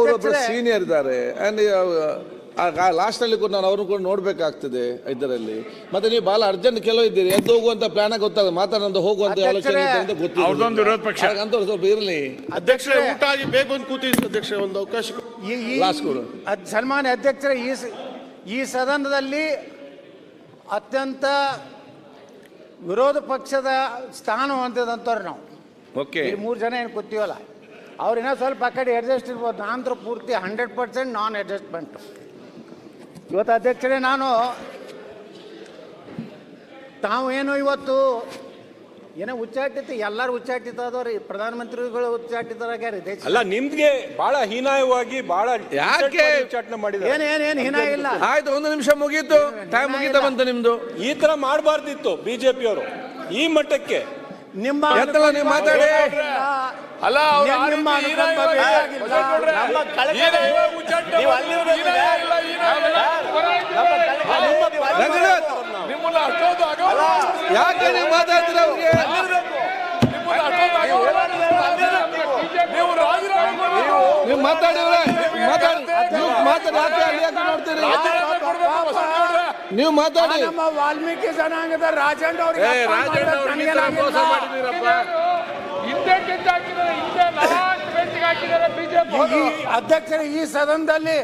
ಅವರೊಬ್ಬರು ಒಬ್ಬರು ಸೀನಿಯರ್ ಇದ್ದಾರೆ. ಅಂಡ್ ಲಾಸ್ಟ್ ಅಲ್ಲಿ ಕೂಡ ನಾನು ಅವ್ರನ್ನ ಕೂಡ ನೋಡ್ಬೇಕಾಗ್ತದೆ ಇದರಲ್ಲಿ. ಮತ್ತೆ ನೀವು ಬಹಳ ಅರ್ಜೆಂಟ್ ಕೆಲವು ಇದ್ದೀರಿ. ಎದ್ದು ಹೋಗುವಂತ ಪ್ಲಾನ್ ಗೊತ್ತಾಗ ಮಾತಾಡೋದು ಹೋಗುವಂತ ಆಲೋಚನೆ ಅಂತ ಅವ್ರದ್ದೊಂದು ವಿರೋಧ ಪಕ್ಷ. ಸ್ವಲ್ಪ ಇರಲಿ. ಅಧ್ಯಕ್ಷರೇ ಊಟ ಆಗಿ ಬೇಗ ಒಂದು ಕೂತಿದ್ರು ಅಧ್ಯಕ್ಷ ಒಂದು ಅವಕಾಶ ಕೊಡಿ. ಈ- ಈ- Last ಕೊಡು. ಸನ್ಮಾನ್ಯ ಅಧ್ಯಕ್ಷರೇ ಈ ಈ ಸದನದಲ್ಲಿ ಅತ್ಯಂತ ವಿರೋಧ ಪಕ್ಷದ ಸ್ಥಾನ ಹೊಂದಿದಂಥವ್ರು ನಾವು. ಓಕೆ ಈ ಮೂರು ಜನ ಏನು ಕೂತೀವಲ್ಲ ಅವ್ರು ಇನ್ನೂ ಸ್ವಲ್ಪ ಆ ಕಡೆ ಅಡ್ಜಸ್ಟ್ ಇರ್ಬೋದು. ನಾನಂತರ ಪೂರ್ತಿ ಹಂಡ್ರೆಡ್ ಪರ್ಸೆಂಟ್ ನಾನ್ ಅಡ್ಜಸ್ಟ್ಮೆಂಟ್ ಇವತ್ತು ಅಧ್ಯಕ್ಷರೇ ನಾನು ತಾವು ಏನು ಇವತ್ತು ಏನೋ ಉಚ್ಚಾಟಿತ ಎಲ್ಲರೂ ಉಚ್ಚಾಟಿತ ಅದಾವ್ರಿ ಪ್ರಧಾನಮಂತ್ರಿಗಳು ಉಚ್ಚಾಟಿತರಾಗ್ಯಾರ ದೇಶ ಅಲ್ಲ ನಿಮ್ಗೆ ಬಹಳ ಹೀನಾಯವಾಗಿ ಬಹಳ ಯಾಕೆ? ಉಚ್ಚಾಟನೆ ಮಾಡಿದ್ದಾರೆ. ಏನ್ ಏನ್ ಏನ್ ಹಿನ ಇಲ್ಲ. ಆಯ್ತು ಒಂದು ನಿಮಿಷ ಮುಗೀತು. ಟೈಮ್ ಮುಗೀತಾ ಬಂತು ನಿಮ್ದು. ಈ ತರ ಮಾಡಬಾರ್ದಿತ್ತು ಬಿಜೆಪಿಯವರು. ಈ ಮಟ್ಟಕ್ಕೆ ನಿಮ್ಮ ನೀವು ಮಾತಾಡಿ. ಅಲ್ಲ ನಿಮ್ಮ ಅನುಕಂಪ ಬೇಕಾಗಿಲ್ಲ. ನಮ್ಮ ಕಳಕಳಿ- ನೀವು. ರಂಗನಾಥ್ ನಿಮ್ಮನ್ನ ಅಷ್ಟೊಂದು ಅಗೌರವ ಯಾಕೆ ನೀವು ಮಾತಾಡ್ತೀರ ಅವ್ರಿಗೆ? ನಿಮ್ಮನ್ನ ಅಷ್ಟೊಂದು ಅಗೌರವ ನೀವು ರಾಜೀನಾಮೆ ಕೊಡ್ಬೇಕು. ನೀವು ಮಾತಾಡಿದ್ರೆ ಮಾತಾಡಿ. ನೀವು ಮಾತಾಡಿ ಯಾಕೆ ಅಲ್ಲಿ ಯಾಕೆ ನೋಡ್ತೀರಿ ರಾಜೀನಾಮೆ ಕೊಡ್ಬೇಕು. ನೀವು ಮಾತಾಡಿ. ನಮ್ಮ ವಾಲ್ಮೀಕಿ ಜನಾಂಗದ ರಾಜಣ್ಣ ಅವರಿಗೆ ರಾಜಣ್ಣ ಅವರಿಗೆ ಮೋಸ ಮಾಡಿದ್ದೀರಪ್ಪ. ಹಿಂದೆ ಗೆದ್ದು ಹಾಕಿದ್ದಾರೆ ಹಿಂದೆ ಲಾಸ್ಟ್ ಬೆಂಚ್ಗೆ ಹಾಕಿದ್ದಾರೆ ಬಿಜೆಪಿ ಅಧ್ಯಕ್ಷರ ಈ ಸದನದಲ್ಲಿ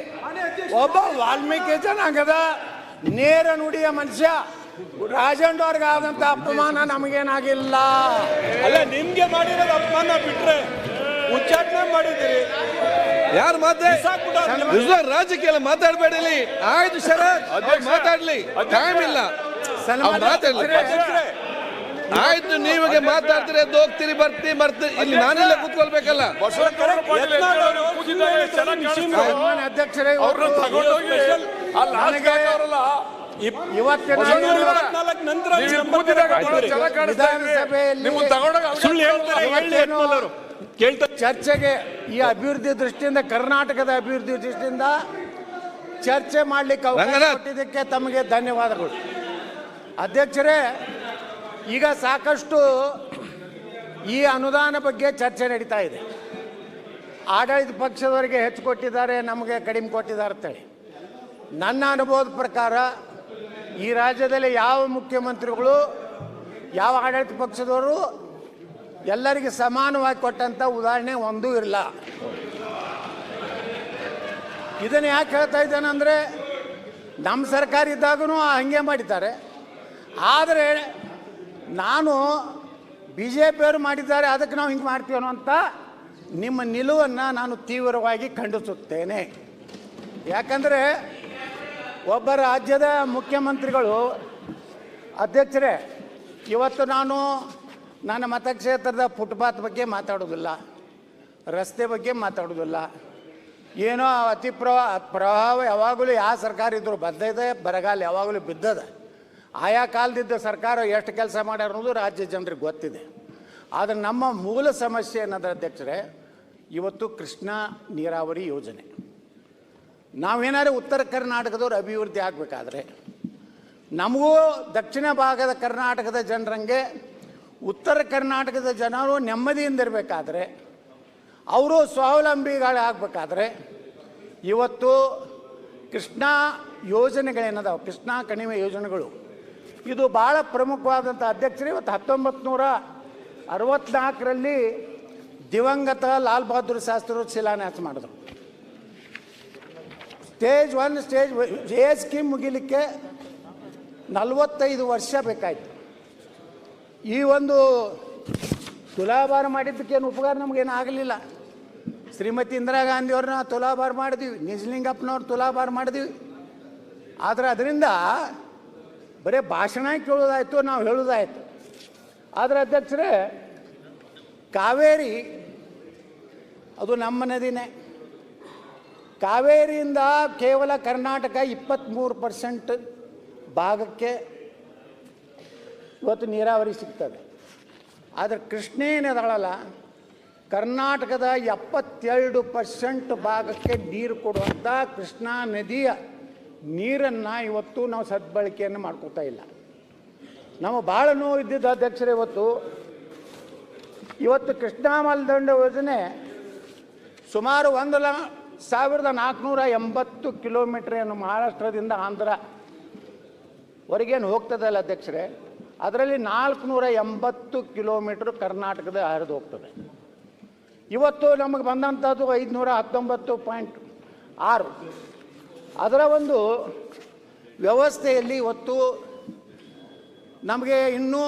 ಒಬ್ಬ ವಾಲ್ಮೀಕಿ ಜನಾಂಗದ ನೇರ ನುಡಿಯ ಮನುಷ್ಯ ರಾಜಣ್ಣ ಅವ್ರಿಗೆ ಆದಂತ ಅಪಮಾನ ನಮಗೇನಾಗಿಲ್ಲ. ಅಲ್ಲ ನಿಮ್ಗೆ ಮಾಡಿರೋದು ಅಪಮಾನ ಬಿಟ್ರೆ ಉಚ್ಚಾಟನೆ ಮಾಡಿದ್ದೀರಿ ಯಾರು ಮಾತಾಡಿ ರಾಜಕೀಯ ಮಾತಾಡಬೇಡಲಿ ಮಾತಾಡಬೇಡಿ ಇಲ್ಲಿ ಆಯ್ತು ಶರತ್ ಅವ್ರು ಮಾತಾಡ್ಲಿ ಟೈಮ್ ಇಲ್ಲ ಮಾತಾಡ್ಲಿ ಆಯ್ತು ನೀವಿಗೆ ಮಾತಾಡ್ತೀರಿ ಎದ್ದು ಹೋಗ್ತೀರಿ ಬರ್ತೀರಿ ಬರ್ತೀರಿ ಇಲ್ಲಿ ನಾನೆಲ್ಲ ಕೂತ್ಕೊಳ್ಬೇಕಲ್ಲ ಅಧ್ಯಕ್ಷರೇ ನಂತರ ಕೇಳ್ತಾರೆ ಚರ್ಚೆಗೆ ಈ ಅಭಿವೃದ್ಧಿ ದೃಷ್ಟಿಯಿಂದ ಕರ್ನಾಟಕದ ಅಭಿವೃದ್ಧಿ ದೃಷ್ಟಿಯಿಂದ ಚರ್ಚೆ ಮಾಡಲಿಕ್ಕೆ ಅವಕಾಶ ರಂಗನಾಥ್. ಕೊಟ್ಟಿದ್ದಕ್ಕೆ ತಮಗೆ ಧನ್ಯವಾದಗಳು. ಅಧ್ಯಕ್ಷರೇ ಈಗ ಸಾಕಷ್ಟು ಈ ಅನುದಾನ ಬಗ್ಗೆ ಚರ್ಚೆ ನಡೀತಾ ಇದೆ. ಆಡಳಿತ ಪಕ್ಷದವರಿಗೆ ಹೆಚ್ಚು ಕೊಟ್ಟಿದ್ದಾರೆ ನಮಗೆ ಕಡಿಮೆ ಕೊಟ್ಟಿದ್ದಾರೆ ಅಂತೇಳಿ. ನನ್ನ ಅನುಭವದ ಪ್ರಕಾರ ಈ ರಾಜ್ಯದಲ್ಲಿ ಯಾವ ಮುಖ್ಯಮಂತ್ರಿಗಳು ಯಾವ ಆಡಳಿತ ಪಕ್ಷದವರು ಎಲ್ಲರಿಗೆ ಸಮಾನವಾಗಿ ಕೊಟ್ಟಂಥ ಉದಾಹರಣೆ ಒಂದೂ ಇರಲ್ಲ ಇದನ್ನು ಯಾಕೆ ಹೇಳ್ತಾ ಇದ್ದೇನೆ ಅಂದರೆ ನಮ್ಮ ಸರ್ಕಾರ ಇದ್ದಾಗೂ ಹಂಗೆ ಮಾಡಿದ್ದಾರೆ. ಆದರೆ ನಾನು ಬಿ ಜೆ ಪಿಯವರು ಮಾಡಿದ್ದಾರೆ, ಅದಕ್ಕೆ ನಾವು ಹಿಂಗೆ ಮಾಡ್ತೀವಿ ಅಂತ ನಿಮ್ಮ ನಿಲುವನ್ನು ನಾನು ತೀವ್ರವಾಗಿ ಖಂಡಿಸುತ್ತೇನೆ. ಯಾಕಂದರೆ ಒಬ್ಬ ರಾಜ್ಯದ ಮುಖ್ಯಮಂತ್ರಿಗಳು, ಅಧ್ಯಕ್ಷರೇ, ಇವತ್ತು ನಾನು ನನ್ನ ಮತಕ್ಷೇತ್ರದ ಫುಟ್ಪಾತ್ ಬಗ್ಗೆ ಮಾತಾಡೋದಿಲ್ಲ ರಸ್ತೆ ಬಗ್ಗೆ ಮಾತಾಡೋದಿಲ್ಲ ಏನೋ ಅತಿ ಪ್ರವಾ ಪ್ರಭಾವ ಯಾವಾಗಲೂ ಯಾವ ಸರ್ಕಾರ ಇದ್ದರೂ ಬಂದಿದೆ, ಬರಗಾಲ ಯಾವಾಗಲೂ ಬಿದ್ದದ. ಆಯಾ ಕಾಲದಿದ್ದ ಸರ್ಕಾರ ಎಷ್ಟು ಕೆಲಸ ಮಾಡ್ಯಾರ ಅನ್ನೋದು ರಾಜ್ಯ ಜನರಿಗೆ ಗೊತ್ತಿದೆ. ಆದರೆ ನಮ್ಮ ಮೂಲ ಸಮಸ್ಯೆ ಏನಂದ್ರೆ ಅಧ್ಯಕ್ಷರೇ, ಇವತ್ತು ಕೃಷ್ಣ ನೀರಾವರಿ ಯೋಜನೆ. ನಾವೇನಾದ್ರು ಉತ್ತರ ಕರ್ನಾಟಕದವ್ರು ಅಭಿವೃದ್ಧಿ ಆಗಬೇಕಾದ್ರೆ, ನಮಗೂ ದಕ್ಷಿಣ ಭಾಗದ ಕರ್ನಾಟಕದ ಜನರಂಗೆ ಉತ್ತರ ಕರ್ನಾಟಕದ ಜನರು ನೆಮ್ಮದಿಯಿಂದ ಇರಬೇಕಾದ್ರೆ, ಅವರು ಸ್ವಾವಲಂಬಿಗಳಾಗಬೇಕಾದ್ರೆ ಇವತ್ತು ಕೃಷ್ಣಾ ಯೋಜನೆಗಳೇನದಾವೆ ಕೃಷ್ಣಾ ಕಣಿವೆ ಯೋಜನೆಗಳು. ಇದು ಭಾಳ ಪ್ರಮುಖವಾದಂಥ ಅಧ್ಯಕ್ಷರು, ಇವತ್ತು ಹತ್ತೊಂಬತ್ತು ನೂರ ಅರವತ್ನಾಲ್ಕರಲ್ಲಿ ದಿವಂಗತ ಲಾಲ್ ಬಹದ್ದೂರ್ ಶಾಸ್ತ್ರಿ ಶಿಲಾನ್ಯಾಸ ಮಾಡಿದ್ರು. Stage one, stage A scheme ಮುಗಿಲಿಕ್ಕೆ ನಲವತ್ತೈದು ವರ್ಷ ಬೇಕಾಯ್ತು. ಈ ಒಂದು ತುಲಾಭಾರ ಮಾಡಿದ್ದಕ್ಕೇನು ಉಪಕಾರ ನಮಗೇನು ಆಗಲಿಲ್ಲ. ಶ್ರೀಮತಿ ಇಂದಿರಾ ಗಾಂಧಿಯವ್ರನ್ನ ತುಲಾಭಾರ ಮಾಡಿದ್ವಿ, ನಿಜಲಿಂಗಪ್ಪನವ್ರು ತುಲಾಭಾರ ಮಾಡಿದ್ವಿ. ಆದರೆ ಅದರಿಂದ ಬರೀ ಭಾಷಣ ಕೇಳೋದಾಯ್ತು ನಾವು ಹೇಳೋದಾಯ್ತು ಆದರೆ ಅಧ್ಯಕ್ಷರೇ, ಕಾವೇರಿ, ಅದು ನಮ್ಮ ನದಿನೇ. ಕಾವೇರಿಯಿಂದ ಕೇವಲ ಕರ್ನಾಟಕ ಇಪ್ಪತ್ತ್ಮೂರು ಪರ್ಸೆಂಟ್ ಭಾಗಕ್ಕೆ ಇವತ್ತು ನೀರಾವರಿ ಸಿಗ್ತದೆ. ಆದರೆ ಕೃಷ್ಣ ಏನಿದಾಳಲ್ಲ ಕರ್ನಾಟಕದ ಎಪ್ಪತ್ತೆರಡು ಪರ್ಸೆಂಟ್ ಭಾಗಕ್ಕೆ ನೀರು ಕೊಡುವಂಥ ಕೃಷ್ಣಾ ನದಿಯ ನೀರನ್ನು ಇವತ್ತು ನಾವು ಸದ್ಬಳಕೆಯನ್ನು ಮಾಡ್ಕೋತಾ ಇಲ್ಲ. ನಾವು ಭಾಳ ನೋವು ಇದ್ದಿದ್ದ ಅಧ್ಯಕ್ಷರೇ ಇವತ್ತು. ಇವತ್ತು ಕೃಷ್ಣಾ ಮಲ್ದಂಡ ಯೋಜನೆ ಸುಮಾರು ಒಂದು ಲ, ಸಾವಿರದ ನಾಲ್ಕುನೂರ ಎಂಬತ್ತು ಕಿಲೋಮೀಟ್ರ್ ಏನು ಮಹಾರಾಷ್ಟ್ರದಿಂದ ಆಂಧ್ರ ಹೊರಗೇನು ಹೋಗ್ತದಲ್ಲ ಅಧ್ಯಕ್ಷರೇ? ಅದರಲ್ಲಿ ನಾಲ್ಕುನೂರ ಎಂಬತ್ತು ಕಿಲೋಮೀಟ್ರ್ ಕರ್ನಾಟಕದ ಹರಿದು ಹೋಗ್ತದೆ. ಇವತ್ತು ನಮಗೆ ಬಂದಂಥದ್ದು ಐದುನೂರ ಹತ್ತೊಂಬತ್ತು ಪಾಯಿಂಟ್ ಆರು. ಅದರ ಒಂದು ವ್ಯವಸ್ಥೆಯಲ್ಲಿ ಇವತ್ತು ನಮಗೆ ಇನ್ನೂ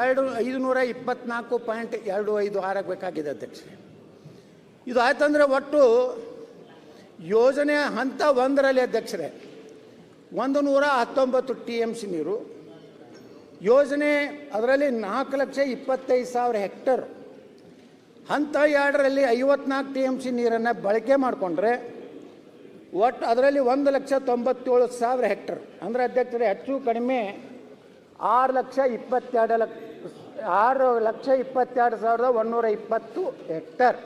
ಎರಡು ಐದುನೂರ ಇಪ್ಪತ್ನಾಲ್ಕು ಪಾಯಿಂಟ್ ಎರಡು ಐದು ಆರಾಗಬೇಕಾಗಿದೆ ಅಧ್ಯಕ್ಷ ಇದು ಆಯ್ತಂದರೆ ಒಟ್ಟು ಯೋಜನೆ ಹಂತ ಒಂದರಲ್ಲಿ ಅಧ್ಯಕ್ಷರೇ, ಒಂದು ನೂರ ಹತ್ತೊಂಬತ್ತು ಟಿ ಎಂ ಸಿ ನೀರು ಯೋಜನೆ ಅದರಲ್ಲಿ ನಾಲ್ಕು ಲಕ್ಷ ಇಪ್ಪತ್ತೈದು ಸಾವಿರ ಹೆಕ್ಟರ್. ಹಂತ ಎರಡರಲ್ಲಿ ಐವತ್ನಾಲ್ಕು ಟಿ ಎಂ ಸಿ ನೀರನ್ನು ಬಳಕೆ ಮಾಡಿಕೊಂಡ್ರೆ ಒಟ್ಟು ಅದರಲ್ಲಿ ಒಂದು ಲಕ್ಷ ತೊಂಬತ್ತೇಳು ಸಾವಿರ ಹೆಕ್ಟರ್. ಅಂದರೆ ಅಧ್ಯಕ್ಷರೇ, ಹೆಚ್ಚು ಕಡಿಮೆ ಆರು ಲಕ್ಷ ಇಪ್ಪತ್ತೆರಡು ಲಕ್, ಆರು ಲಕ್ಷ ಇಪ್ಪತ್ತೆರಡು ಸಾವಿರದ ಒಂದೂರ ಇಪ್ಪತ್ತು ಹೆಕ್ಟರ್.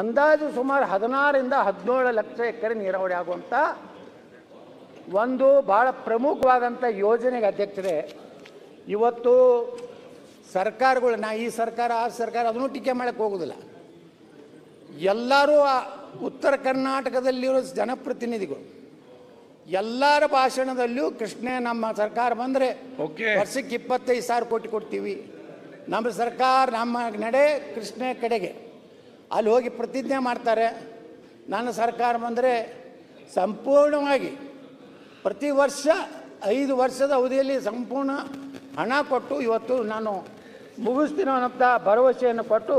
ಅಂದಾಜು ಸುಮಾರು ಹದಿನಾರರಿಂದ ಹದಿನೇಳು ಲಕ್ಷ ಎಕರೆ ನೀರಾವರಿ ಆಗುವಂಥ ಒಂದು ಭಾಳ ಪ್ರಮುಖವಾದಂಥ ಯೋಜನೆಗೆ ಅಧ್ಯಕ್ಷರೇ ಇವತ್ತು ಸರ್ಕಾರಗಳು ನಾ ಈ ಸರ್ಕಾರ ಆ ಸರ್ಕಾರ ಅದನ್ನು ಟೀಕೆ ಮಾಡಕ್ಕೆ ಹೋಗೋದಿಲ್ಲ. ಎಲ್ಲರೂ ಉತ್ತರ ಕರ್ನಾಟಕದಲ್ಲಿರೋ ಜನಪ್ರತಿನಿಧಿಗಳು ಎಲ್ಲರ ಭಾಷಣದಲ್ಲೂ ಕೃಷ್ಣ ನಮ್ಮ ಸರ್ಕಾರ ಬಂದರೆ. ವರ್ಷಕ್ಕೆ ಇಪ್ಪತ್ತೈದು ಸಾವಿರ ಕೋಟಿ ಕೊಡ್ತೀವಿ. ನಮ್ಮ ಸರ್ಕಾರ ನಮ್ಮ ನಡೆ ಕೃಷ್ಣ ಕಡೆಗೆ. ಅಲ್ಲಿ ಹೋಗಿ ಪ್ರತಿಜ್ಞೆ ಮಾಡ್ತಾರೆ. ನನ್ನ ಸರ್ಕಾರ ಬಂದರೆ ಸಂಪೂರ್ಣವಾಗಿ ಪ್ರತಿ ವರ್ಷ ಐದು ವರ್ಷದ ಅವಧಿಯಲ್ಲಿ ಸಂಪೂರ್ಣ ಹಣ ಕೊಟ್ಟು ಇವತ್ತು ನಾನು ಮುಗಿಸ್ತೀನೋ ಅನ್ನೋಂಥ ಭರವಸೆಯನ್ನು ಕೊಟ್ಟು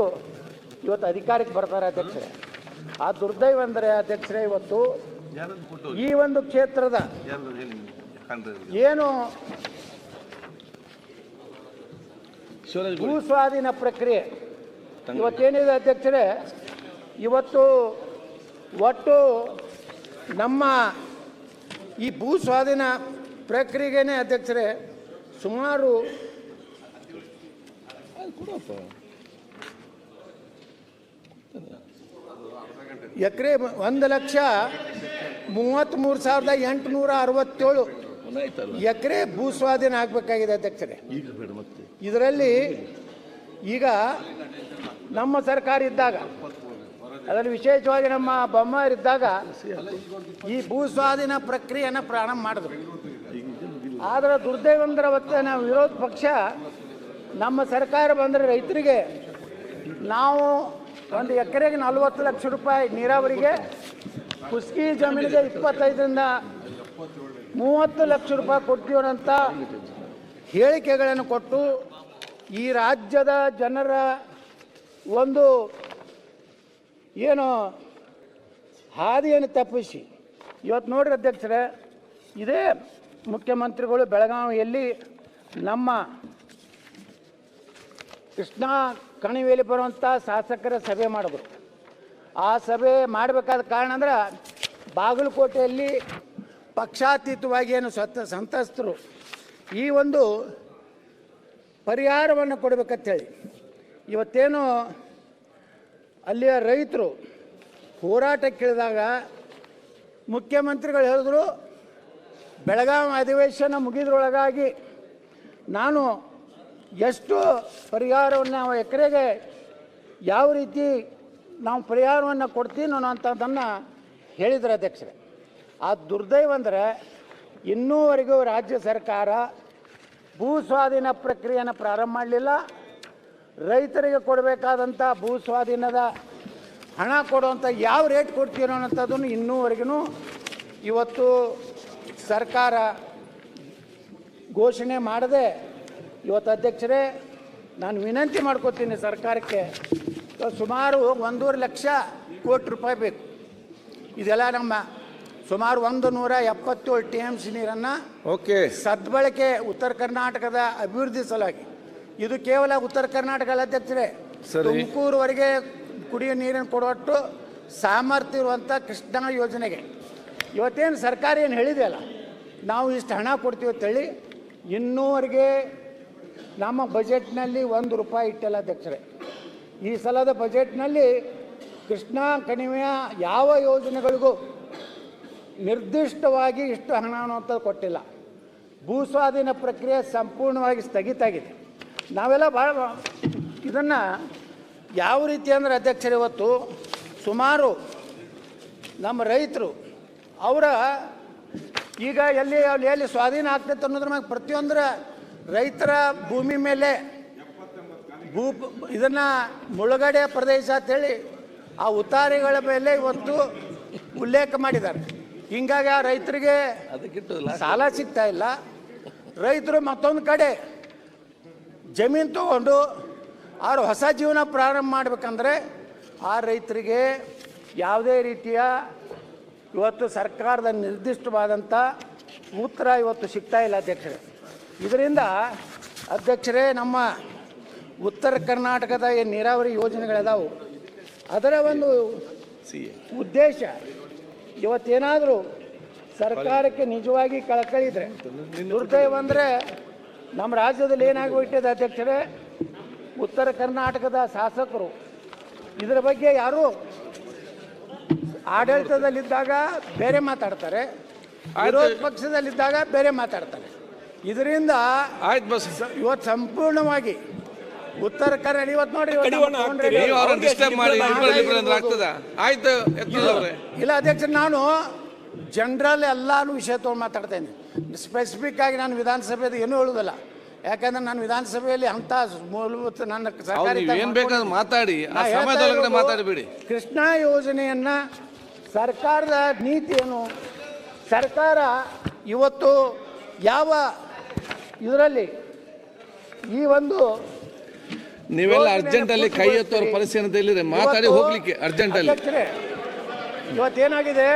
ಇವತ್ತು ಅಧಿಕಾರಕ್ಕೆ ಬರ್ತಾರೆ ಅಧ್ಯಕ್ಷರೇ. ಆ ದುರ್ದೈವ ಅಂದರೆ ಅಧ್ಯಕ್ಷರೇ ಇವತ್ತು ಈ ಒಂದು ಕ್ಷೇತ್ರದ ಏನು ಭೂ ಸ್ವಾಧೀನ ಪ್ರಕ್ರಿಯೆ. ಇವತ್ತೇನಿದೆ ಅಧ್ಯಕ್ಷರೇ? ಇವತ್ತು ಒಟ್ಟು ನಮ್ಮ ಈ ಭೂ ಸ್ವಾಧೀನ ಪ್ರಕ್ರಿಯೆಗೇನೆ ಅಧ್ಯಕ್ಷರೇ ಸುಮಾರು ಎಕರೆ ಒಂದು ಲಕ್ಷ ಮೂವತ್ತ್ಮೂರು ಸಾವಿರದ ಎಂಟುನೂರ ಅರವತ್ತೇಳು ಎಕರೆ ಭೂ ಸ್ವಾಧೀನ ಆಗಬೇಕಾಗಿದೆ ಅಧ್ಯಕ್ಷರೇ. ಇದರಲ್ಲಿ ಈಗ ನಮ್ಮ ಸರ್ಕಾರ ಇದ್ದಾಗ ಅದರಲ್ಲಿ ವಿಶೇಷವಾಗಿ ನಮ್ಮ ಬೊಮ್ಮರಿದ್ದಾಗ ಈ ಭೂ ಸ್ವಾಧೀನ ಪ್ರಕ್ರಿಯೆಯನ್ನು ಪ್ರಾರಂಭ ಮಾಡಿದ್ರು. ಆದರೆ ದುರ್ದೈವಂದ್ರ ಹೊತ್ತೆ ನಾವು ವಿರೋಧ ಪಕ್ಷ, ನಮ್ಮ ಸರ್ಕಾರ ಬಂದರೆ ರೈತರಿಗೆ ನಾವು ಒಂದು ಎಕರೆಗೆ ನಲ್ವತ್ತು ಲಕ್ಷ ರೂಪಾಯಿ ನೀರಾವರಿಗೆ, ಕುಸ್ಕಿ ಜಮೀನಿಗೆ ಇಪ್ಪತ್ತೈದರಿಂದ ಮೂವತ್ತು ಲಕ್ಷ ರೂಪಾಯಿ ಕೊಡ್ತೀವಿ ಅಂತ ಹೇಳಿಕೆಗಳನ್ನು ಕೊಟ್ಟು ಈ ರಾಜ್ಯದ ಜನರ ಒಂದು ಏನು ಹಾದಿಯನ್ನು ತಪ್ಪಿಸಿ. ಇವತ್ತು ನೋಡ್ರಿ ಅಧ್ಯಕ್ಷರೇ, ಇದೇ ಮುಖ್ಯಮಂತ್ರಿಗಳು ಬೆಳಗಾವಿಯಲ್ಲಿ ನಮ್ಮ ಕೃಷ್ಣ ಕಣಿವೆಯಲ್ಲಿ ಬರುವಂಥ ಶಾಸಕರ ಸಭೆ ಮಾಡಿದ್ರು. ಆ ಸಭೆ ಮಾಡಬೇಕಾದ ಕಾರಣ ಅಂದ್ರೆ ಬಾಗಲಕೋಟೆಯಲ್ಲಿ ಪಕ್ಷಾತೀತವಾಗಿ ಏನು ಸ್ವತ ಸಂತಸ್ತರು ಈ ಒಂದು ಪರಿಹಾರವನ್ನು ಕೊಡಬೇಕಂತೇಳಿ. ಇವತ್ತೇನು ಅಲ್ಲಿಯ ರೈತರು ಹೋರಾಟಕ್ಕಿಳಿದಾಗ ಮುಖ್ಯಮಂತ್ರಿಗಳು ಹೇಳಿದ್ರು ಬೆಳಗಾವಿ ಅಧಿವೇಶನ ಮುಗಿದ್ರೊಳಗಾಗಿ ನಾನು ಎಷ್ಟು ಪರಿಹಾರವನ್ನು ನಾವು ಎಕರೆಗೆ ಯಾವ ರೀತಿ ನಾವು ಪರಿಹಾರವನ್ನು ಕೊಡ್ತೀನೋ ಅನ್ನೋಂಥದ್ದನ್ನು ಹೇಳಿದ್ರೆ ಅಧ್ಯಕ್ಷರೇ. ಆ ದುರ್ದೈವ ಅಂದರೆ ಇನ್ನೂವರೆಗೂ ರಾಜ್ಯ ಸರ್ಕಾರ ಭೂ ಸ್ವಾಧೀನ ಪ್ರಕ್ರಿಯೆಯನ್ನು ಪ್ರಾರಂಭ ಮಾಡಲಿಲ್ಲ. ರೈತರಿಗೆ ಕೊಡಬೇಕಾದಂಥ ಭೂ ಸ್ವಾಧೀನದ ಹಣ ಕೊಡುವಂಥ ಯಾವ ರೇಟ್ ಕೊಡ್ತೀರೋ ಅನ್ನೋಂಥದ್ದನ್ನು ಇನ್ನೂವರೆಗೂ ಇವತ್ತು ಸರ್ಕಾರ ಘೋಷಣೆ ಮಾಡದೆ ಇವತ್ತು ಅಧ್ಯಕ್ಷರೇ ನಾನು ವಿನಂತಿ ಮಾಡ್ಕೋತೀನಿ ಸರ್ಕಾರಕ್ಕೆ ಸುಮಾರು ಒಂದೂವರೆ ಲಕ್ಷ ಕೋಟಿ ರೂಪಾಯಿ ಬೇಕು. ಇದೆಲ್ಲ ನಮ್ಮ ಸುಮಾರು ಒಂದು ನೂರ ಎಪ್ಪತ್ತೇಳು ಟಿ ಎಂ ಸಿ ನೀರನ್ನು ಓಕೆ. ಸದ್ಬಳಕೆ ಉತ್ತರ ಕರ್ನಾಟಕದ ಅಭಿವೃದ್ಧಿ ಸಲುವಾಗಿ. ಇದು ಕೇವಲ ಉತ್ತರ ಕರ್ನಾಟಕ ಅಧ್ಯಕ್ಷರೇ. ತುಮಕೂರುವರೆಗೆ ಕುಡಿಯೋ ನೀರನ್ನು ಕೊಡುವಟ್ಟು ಸಾಮರ್ಥ್ಯ ಇರುವಂಥ ಕೃಷ್ಣಾ ಯೋಜನೆಗೆ. ಇವತ್ತೇನು ಸರ್ಕಾರ ಏನು ಹೇಳಿದೆಯಲ್ಲ ನಾವು ಇಷ್ಟು ಹಣ ಕೊಡ್ತೀವಿ ಅಂತೇಳಿ ಇನ್ನೂವರೆಗೆ ನಮ್ಮ ಬಜೆಟ್ನಲ್ಲಿ ಒಂದು ರೂಪಾಯಿ ಇಟ್ಟಿಲ್ಲ ಅಧ್ಯಕ್ಷರೇ. ಈ ಸಲದ ಬಜೆಟ್ನಲ್ಲಿ ಕೃಷ್ಣಾ ಕಣಿವೆಯ ಯಾವ ಯೋಜನೆಗಳಿಗೂ ನಿರ್ದಿಷ್ಟವಾಗಿ ಇಷ್ಟು ಹಣ ಅಂತ ಕೊಟ್ಟಿಲ್ಲ. ಭೂಸ್ವಾಧೀನ ಪ್ರಕ್ರಿಯೆ ಸಂಪೂರ್ಣವಾಗಿ ಸ್ಥಗಿತ ಆಗಿದೆ. ನಾವೆಲ್ಲ ಭಾಳ ಇದನ್ನು ಯಾವ ರೀತಿ ಅಂದರೆ ಅಧ್ಯಕ್ಷರು, ಇವತ್ತು ಸುಮಾರು ನಮ್ಮ ರೈತರು ಅವರ ಈಗ ಎಲ್ಲಿ ಅಲ್ಲಿ ಎಲ್ಲಿ ಸ್ವಾಧೀನ ಆಗ್ತೈತೆ ಅನ್ನೋದ್ರ ಮ್ಯಾಗ ಪ್ರತಿಯೊಂದರ ರೈತರ ಭೂಮಿ ಮೇಲೆ ಭೂ ಇದನ್ನು ಮುಳುಗಡೆ ಪ್ರದೇಶ ಅಂತೇಳಿ ಆ ಉತ್ತಾರಿಗಳ ಮೇಲೆ ಇವತ್ತು ಉಲ್ಲೇಖ ಮಾಡಿದ್ದಾರೆ. ಹಿಂಗಾಗಿ ಆ ರೈತರಿಗೆ ಸಾಲ ಸಿಗ್ತಾ ಇಲ್ಲ. ರೈತರು ಮತ್ತೊಂದು ಕಡೆ ಜಮೀನು ತಗೊಂಡು ಅವ್ರು ಹೊಸ ಜೀವನ ಪ್ರಾರಂಭ ಮಾಡಬೇಕಂದ್ರೆ ಆ ರೈತರಿಗೆ ಯಾವುದೇ ರೀತಿಯ ಇವತ್ತು ಸರ್ಕಾರದ ನಿರ್ದಿಷ್ಟವಾದಂಥ ಉತ್ತರ ಇವತ್ತು ಸಿಗ್ತಾ ಇಲ್ಲ ಅಧ್ಯಕ್ಷರೇ. ಇದರಿಂದ ಅಧ್ಯಕ್ಷರೇ, ನಮ್ಮ ಉತ್ತರ ಕರ್ನಾಟಕದ ಏನು ನೀರಾವರಿ ಯೋಜನೆಗಳಿದಾವೆ. ಅದರ ಒಂದು ಉದ್ದೇಶ, ಇವತ್ತೇನಾದರೂ ಸರ್ಕಾರಕ್ಕೆ ನಿಜವಾಗಿ ಕಳಕಳಿದ್ರೆ ದುರ್ದೈವ ಅಂದರೆ ನಮ್ಮ ರಾಜ್ಯದಲ್ಲಿ ಏನಾಗ್ಬಿಟ್ಟಿದೆ ಅಧ್ಯಕ್ಷರೇ, ಉತ್ತರ ಕರ್ನಾಟಕದ ಶಾಸಕರು, ಇದರ ಬಗ್ಗೆ ಯಾರು ಆಡಳಿತದಲ್ಲಿದ್ದಾಗ ಬೇರೆ ಮಾತಾಡ್ತಾರೆ ವಿರೋಧ ಪಕ್ಷದಲ್ಲಿದ್ದಾಗ ಬೇರೆ ಮಾತಾಡ್ತಾರೆ. ಇದರಿಂದ ಆಯ್ತು ಬಸ್. ಇವತ್ತು ಸಂಪೂರ್ಣವಾಗಿ ಉತ್ತರ ಕನ್ನಡ ಇವತ್ತು ನೋಡಿ ಆಯ್ತು ಇಲ್ಲ ಅಧ್ಯಕ್ಷ ನಾನು ಜನರಲ್ ಎಲ್ಲಾನು ವಿಷಯ ತೊಗೊಂಡು ಮಾತಾಡ್ತೇನೆ. ಸ್ಪೆಸಿಫಿಕ್ ಆಗಿ ನಾನು ವಿಧಾನಸಭೆದು ಏನು ಹೇಳುವುದಿಲ್ಲ. ಯಾಕಂದ್ರೆ ನಾನು ವಿಧಾನಸಭೆಯಲ್ಲಿ ಅಂತ ಮೂಲಭೂತ ನನ್ನ ಅವ್ರು ಸರ್ಕಾರಿ ನೀವು ಏನ್ ಬೇಕಾದ್ರೂ ಮಾತಾಡಿ. ಕೃಷ್ಣ ಯೋಜನೆಯನ್ನ ಸರ್ಕಾರದ ನೀತಿ ಏನು? ಸರ್ಕಾರ ಇವತ್ತು ಯಾವ ಇದರಲ್ಲಿ ಈ ಒಂದು ನೀವೆಲ್ಲ ಯೋಜನೆಯನ್ನ ಅರ್ಜೆಂಟ್ ಅಲ್ಲಿ ಕೈ ಎತ್ತೋರ ಪೂರ್ತಿಗೊಳಿಸ್ತೀರಿ. ಪರಿಸ್ಥಿತಿ ಮಾತಾಡಿ ಹೋಗ್ಲಿಕ್ಕೆ ಅರ್ಜೆಂಟ್ ಅಲ್ಲಿ. ಅಧ್ಯಕ್ಷರೇ, ಇವತ್ತೇನಾಗಿದೆ?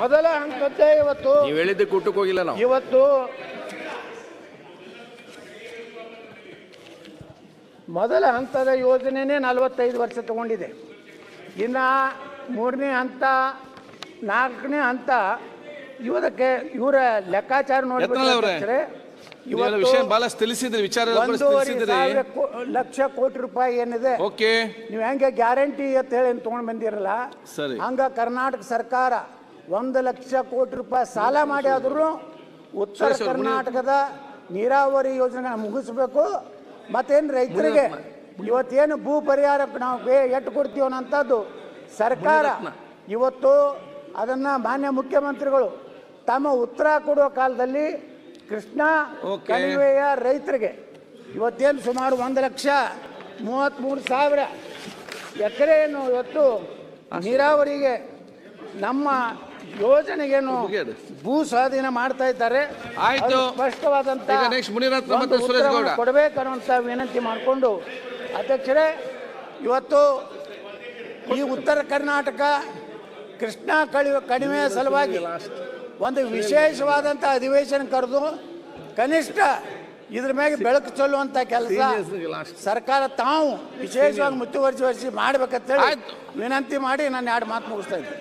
ಮೊದಲ ಹಂತದ್ದೇ ಇವತ್ತು ನೀವು ಹೇಳಿದ್ದಕ್ಕೆ ಊಟಕ್ಕೆ ಹೋಗಿಲ್ಲ ನಾವು. ಇವತ್ತು ಮೊದಲ ಹಂತದ ಯೋಜನೆನೇ ನಲವತ್ತೈದು ವರ್ಷ ತಗೊಂಡಿದೆ. ಇನ್ನು ಮೂರನೇ ಹಂತ ನಾಲ್ಕನೇ ಹಂತ ಇವದಕ್ಕೆ ಇವರ ಲೆಕ್ಕಾಚಾರ ನೋಡಿದ್ರೆ ವಿಷಯ ತಿಳಿಸಿದ್ರಿ ವಿಚಾರ ಲಕ್ಷ ಕೋಟಿ ರೂಪಾಯಿ ಏನಿದೆ? ಓಕೆ. ನೀವು ಹೆಂಗೆ ಗ್ಯಾರಂಟಿ ಅಂತ ಹೇಳಿ ತಗೊಂಡ್ ಬಂದಿರಲ್ಲ? ಸರಿ. ಹಂಗ ಕರ್ನಾಟಕ ಸರ್ಕಾರ ಒಂದು ಲಕ್ಷ ಕೋಟಿ ರೂಪಾಯಿ ಸಾಲ ಮಾಡಿ ಆದ್ರೂ ಉತ್ತರ ಕರ್ನಾಟಕದ ನೀರಾವರಿ ಯೋಜನೆ ಮುಗಿಸ್ಬೇಕು. ಮತ್ತೇನು ರೈತರಿಗೆ ಇವತ್ತೇನು ಭೂ ಪರಿಹಾರಕ್ಕೆ ನಾವು ಬೇ ಎಟ್ಟು ಕೊಡ್ತೀವಿ ಅನ್ನೋಂಥದ್ದು ಸರ್ಕಾರ. ಇವತ್ತು ಅದನ್ನು ಮಾನ್ಯ ಮುಖ್ಯಮಂತ್ರಿಗಳು ತಮ್ಮ ಉತ್ತರ ಕೊಡುವ ಕಾಲದಲ್ಲಿ ಕೃಷ್ಣ. ಕಣಿವೆಯ ರೈತರಿಗೆ ಇವತ್ತೇನು ಸುಮಾರು ಒಂದು ಲಕ್ಷ ಮೂವತ್ತ್ಮೂರು ಸಾವಿರ ಎಕರೆಯನ್ನು ಇವತ್ತು ನೀರಾವರಿಗೆ ನಮ್ಮ ಯೋಜನೆಗೇನು ಭೂ ಸ್ವಾಧೀನ ಮಾಡ್ತಾ ಇದ್ದಾರೆ. ಸ್ಪಷ್ಟವಾದಂತ ಕೊಡಬೇಕನ್ನುವಂತ ವಿನಂತಿ ಮಾಡಿಕೊಂಡು ಅಧ್ಯಕ್ಷರೇ ಇವತ್ತು ಈ ಉತ್ತರ ಕರ್ನಾಟಕ ಕೃಷ್ಣ ಕಳಿ ಕಣಿವೆಯ ಸಲುವಾಗಿ ಒಂದು ವಿಶೇಷವಾದಂಥ ಅಧಿವೇಶನ ಕರೆದು ಕನಿಷ್ಠ ಇದ್ರ ಮೇಲೆ ಬೆಳಕು ಚೆಲ್ಲುವಂಥ ಕೆಲಸ ಸರ್ಕಾರ ತಾವು ವಿಶೇಷವಾಗಿ ಮುತುವರ್ಜಿ ವಹಿಸಿ ಮಾಡ್ಬೇಕಂತೇಳಿ. ವಿನಂತಿ ಮಾಡಿ ನಾನು ಎರಡು ಮಾತು ಮುಗಿಸ್ತಾ ಇದ್ದೀನಿ